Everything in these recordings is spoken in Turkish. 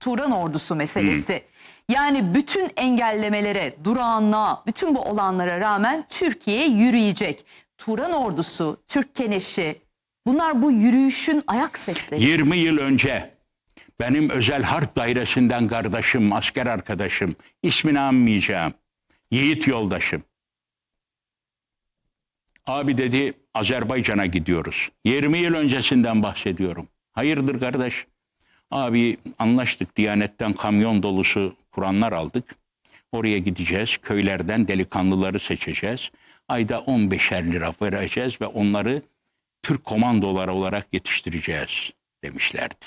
Turan ordusu meselesi. Yani bütün engellemelere, durağanlığa, bütün bu olanlara rağmen Türkiye yürüyecek. Turan ordusu, Türk Keneşi bunlar bu yürüyüşün ayak sesleri. 20 yıl önce benim özel harp dairesinden kardeşim, asker arkadaşım, ismini anmayacağım. Yiğit yoldaşım. Abi dedi Azerbaycan'a gidiyoruz. 20 yıl öncesinden bahsediyorum. Hayırdır kardeş? Abi anlaştık Diyanet'ten kamyon dolusu Kur'anlar aldık. Oraya gideceğiz. Köylerden delikanlıları seçeceğiz. Ayda 15'er lira vereceğiz ve onları Türk komandoları olarak yetiştireceğiz demişlerdi.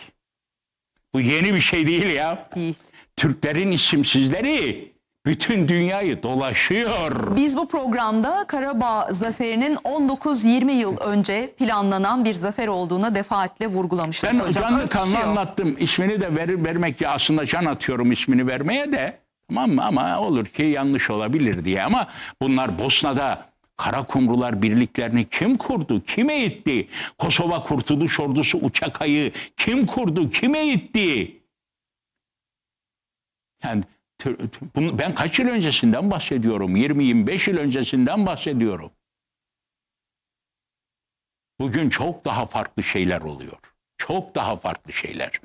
Bu yeni bir şey değil ya. Değil. Türklerin isimsizleri bütün dünyayı dolaşıyor. Biz bu programda Karabağ zaferinin 19-20 yıl önce planlanan bir zafer olduğuna defaatle vurgulamıştık Ben hocam. canlı kanlı anlattım. İsmini de verir vermek ya aslında can atıyorum ismini vermeye de. Tamam mı? Ama olur ki yanlış olabilir diye. Ama bunlar Bosna'da Karakumrular birliklerini kim kurdu? Kim eğitti? Kosova Kurtuluş Ordusu uçak ayı kim kurdu? Kim eğitti? Yani ben kaç yıl öncesinden bahsediyorum? 20-25 yıl öncesinden bahsediyorum. Bugün çok daha farklı şeyler oluyor. Çok daha farklı şeyler.